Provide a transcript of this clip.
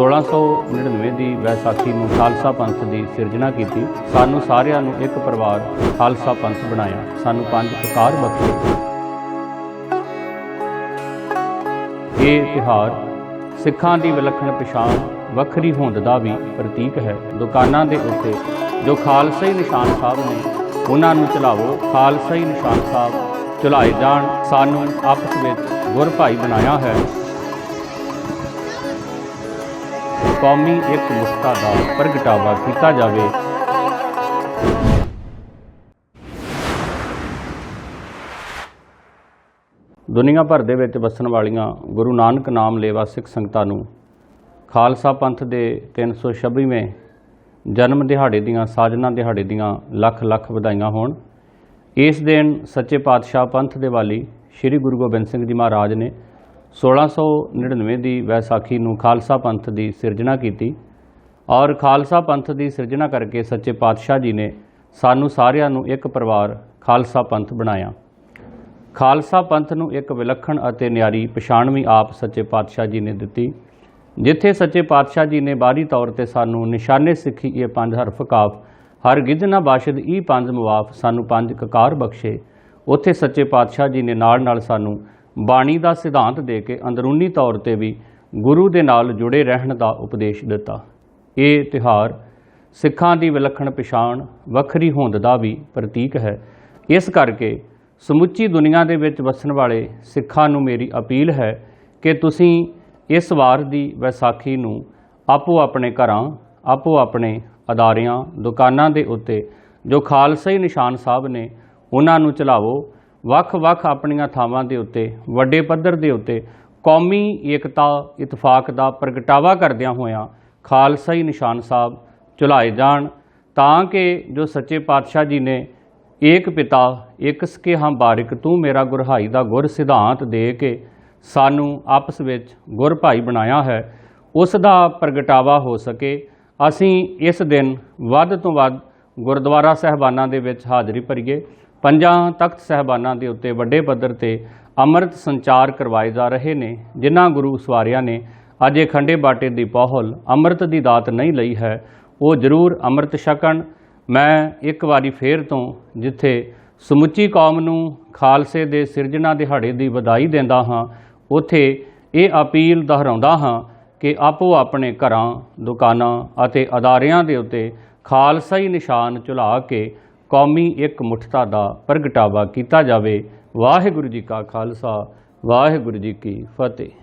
1699 ਦੀ ਵੈਸਾਖੀ ਨੂੰ ਖਾਲਸਾ ਪੰਥ ਦੀ ਸਿਰਜਣਾ ਕੀਤੀ। ਸਾਨੂੰ ਸਾਰਿਆਂ ਨੂੰ ਇੱਕ ਪਰਿਵਾਰ ਖਾਲਸਾ ਪੰਥ ਬਣਾਇਆ। ਸਾਨੂੰ ਪੰਜ ਪ੍ਰਕਾਰ ਬਖਸ਼ੇ। ਇਹ ਤਿਉਹਾਰ ਸਿੱਖਾਂ ਦੀ ਵਿਲੱਖਣ ਪਛਾਣ, ਵੱਖਰੀ ਹੋਂਦ ਦਾ ਵੀ ਪ੍ਰਤੀਕ ਹੈ। ਦੁਕਾਨਾਂ ਦੇ ਉੱਤੇ ਜੋ ਖਾਲਸਾਈ ਨਿਸ਼ਾਨ ਸਾਹਿਬ ਨੇ, ਉਹਨਾਂ ਨੂੰ ਚਲਾਵੋ। ਖਾਲਸਾ ਹੀ ਨਿਸ਼ਾਨ ਸਾਹਿਬ ਚਲਾਏ ਜਾਣ, ਸਾਨੂੰ ਆਪਸ ਵਿੱਚ ਗੁਰ ਭਾਈ ਬਣਾਇਆ ਹੈ। ਕੌਮੀ ਇੱਕ ਮੁਸਤਾ ਦਾ ਪ੍ਰਗਟਾਵਾ ਕੀਤਾ ਜਾਵੇ। ਦੁਨੀਆ ਭਰ ਦੇ ਵਿੱਚ ਵਸਣ ਵਾਲੀਆਂ ਗੁਰੂ ਨਾਨਕ ਨਾਮ ਲੇਵਾ ਸਿੱਖ ਸੰਗਤਾਂ ਨੂੰ ਖਾਲਸਾ ਪੰਥ ਦੇ 326ਵੇਂ ਜਨਮ ਦਿਹਾੜੇ ਦੀਆਂ, ਸਾਜਨਾ ਦਿਹਾੜੇ ਦੀਆਂ ਲੱਖ ਲੱਖ ਵਧਾਈਆਂ ਹੋਣ। ਇਸ ਦਿਨ ਸੱਚੇ ਪਾਤਸ਼ਾਹ ਪੰਥ ਦੇ ਵਾਲੀ ਸ੍ਰੀ ਗੁਰੂ ਗੋਬਿੰਦ ਸਿੰਘ ਜੀ ਮਹਾਰਾਜ ਨੇ 1699 ਦੀ ਵੈਸਾਖੀ ਨੂੰ ਖਾਲਸਾ ਪੰਥ ਦੀ ਸਿਰਜਣਾ ਕੀਤੀ ਔਰ ਖਾਲਸਾ ਪੰਥ ਦੀ ਸਿਰਜਣਾ ਕਰਕੇ ਸੱਚੇ ਪਾਤਸ਼ਾਹ ਜੀ ਨੇ ਸਾਨੂੰ ਸਾਰਿਆਂ ਨੂੰ ਇੱਕ ਪਰਿਵਾਰ ਖਾਲਸਾ ਪੰਥ ਬਣਾਇਆ। ਖਾਲਸਾ ਪੰਥ ਨੂੰ ਇੱਕ ਵਿਲੱਖਣ ਅਤੇ ਨਿਆਰੀ ਪਛਾਣ ਵੀ ਆਪ ਸੱਚੇ ਪਾਤਸ਼ਾਹ ਜੀ ਨੇ ਦਿੱਤੀ, ਜਿੱਥੇ ਸੱਚੇ ਪਾਤਸ਼ਾਹ ਜੀ ਨੇ ਬਾਹਰੀ ਤੌਰ ਤੇ ਸਾਨੂੰ ਨਿਸ਼ਾਨੇ ਸਿੱਖੀ ਇਹ ਪੰਜ ਹਰਫ ਕਾਫ ਹਰ ਗਿੱਧ ਨਾ ਬਾਸ਼ਦ ਇਹ ਪੰਜ ਮੁਆਫ ਸਾਨੂੰ ਪੰਜ ਕਕਾਰ ਬਖਸ਼ੇ, ਉੱਥੇ ਸੱਚੇ ਪਾਤਸ਼ਾਹ ਜੀ ਨੇ ਨਾਲ ਨਾਲ ਸਾਨੂੰ ਬਾਣੀ ਦਾ ਸਿਧਾਂਤ ਦੇ ਕੇ ਅੰਦਰੂਨੀ ਤੌਰ ਤੇ ਵੀ ਗੁਰੂ ਦੇ ਨਾਲ ਜੁੜੇ ਰਹਿਣ ਦਾ ਉਪਦੇਸ਼ ਦਿੱਤਾ। ਇਹ ਤਿਉਹਾਰ ਸਿੱਖਾਂ ਦੀ ਵਿਲੱਖਣ ਪਛਾਣ, ਵੱਖਰੀ ਹੋਂਦ ਦਾ ਵੀ ਪ੍ਰਤੀਕ ਹੈ। ਇਸ ਕਰਕੇ ਸਮੁੱਚੀ ਦੁਨੀਆ ਦੇ ਵਿੱਚ ਵਸਣ ਵਾਲੇ ਸਿੱਖਾਂ ਨੂੰ ਮੇਰੀ ਅਪੀਲ ਹੈ ਕਿ ਤੁਸੀਂ ਇਸ ਵਾਰ ਦੀ ਵਿਸਾਖੀ ਨੂੰ ਆਪੋ ਆਪਣੇ ਘਰਾਂ, ਆਪੋ ਆਪਣੇ ਅਦਾਰਿਆਂ, ਦੁਕਾਨਾਂ ਦੇ ਉੱਤੇ ਜੋ ਖਾਲਸਾਈ ਨਿਸ਼ਾਨ ਸਾਹਿਬ ਨੇ ਉਹਨਾਂ ਨੂੰ ਚਲਾਵੋ ਵੱਖ-ਵੱਖ ਆਪਣੀਆਂ ਥਾਵਾਂ ਦੇ ਉੱਤੇ, ਵੱਡੇ ਪੱਧਰ ਦੇ ਉੱਤੇ ਕੌਮੀ ਏਕਤਾ, ਇਤਫਾਕ ਦਾ ਪ੍ਰਗਟਾਵਾ ਕਰਦਿਆਂ ਹੋਇਆਂ ਖਾਲਸਾਈ ਨਿਸ਼ਾਨ ਸਾਹਿਬ ਚੁਲਾਏ ਜਾਣ ਤਾਂ ਕਿ ਜੋ ਸੱਚੇ ਪਾਤਸ਼ਾਹ ਜੀ ਨੇ ਏਕ ਪਿਤਾ ਇਕ ਸਕੇ ਹਮ ਬਾਰਿਕ ਤੂੰ ਮੇਰਾ ਗੁਰਹਾਈ ਦਾ ਗੁਰ ਸਿਧਾਂਤ ਦੇ ਕੇ ਸਾਨੂੰ ਆਪਸ ਵਿੱਚ ਗੁਰ ਭਾਈ ਬਣਾਇਆ ਹੈ, ਉਸ ਦਾ ਪ੍ਰਗਟਾਵਾ ਹੋ ਸਕੇ। ਅਸੀਂ ਇਸ ਦਿਨ ਵੱਧ ਤੋਂ ਵੱਧ ਗੁਰਦੁਆਰਾ ਸਹਿਬਾਨਾਂ ਦੇ ਵਿੱਚ ਹਾਜ਼ਰੀ ਭਰੀਏ। ਪੰਜਾਂ ਤਖਤ ਸਹਿਬਾਨਾਂ ਦੇ ਉੱਤੇ ਵੱਡੇ ਪੱਧਰ ਤੇ ਅੰਮ੍ਰਿਤ ਸੰਚਾਰ ਕਰਵਾਏ ਜਾ ਰਹੇ ਨੇ, ਜਿਨ੍ਹਾਂ ਗੁਰੂ ਸਵਾਰਿਆਂ ਨੇ ਅਜੇ ਖੰਡੇ ਬਾਟੇ ਦੀ ਪਹੁਲ ਅੰਮ੍ਰਿਤ ਦੀ ਦਾਤ ਨਹੀਂ ਲਈ ਹੈ, ਉਹ ਜ਼ਰੂਰ ਅੰਮ੍ਰਿਤ ਛਕਣ। ਮੈਂ ਇੱਕ ਵਾਰੀ ਫੇਰ ਤੋਂ ਜਿੱਥੇ ਸਮੁੱਚੀ ਕੌਮ ਨੂੰ ਖਾਲਸੇ ਦੇ ਸਿਰਜਣਾ ਦਿਹਾੜੇ ਦੀ ਵਧਾਈ ਦਿੰਦਾ ਹਾਂ, ਉੱਥੇ ਇਹ ਅਪੀਲ ਦੁਹਰਾਉਂਦਾ ਹਾਂ ਕਿ ਆਪੋ ਆਪਣੇ ਘਰਾਂ, ਦੁਕਾਨਾਂ ਅਤੇ ਅਦਾਰਿਆਂ ਦੇ ਉੱਤੇ ਖਾਲਸਾਈ ਨਿਸ਼ਾਨ ਝੁਲਾ ਕੇ ਕੌਮੀ ਇੱਕ ਮੁੱਠਤਾ ਦਾ ਪ੍ਰਗਟਾਵਾ ਕੀਤਾ ਜਾਵੇ। ਵਾਹਿਗੁਰੂ ਜੀ ਕਾ ਖਾਲਸਾ, ਵਾਹਿਗੁਰੂ ਜੀ ਕੀ ਫਤਿਹ।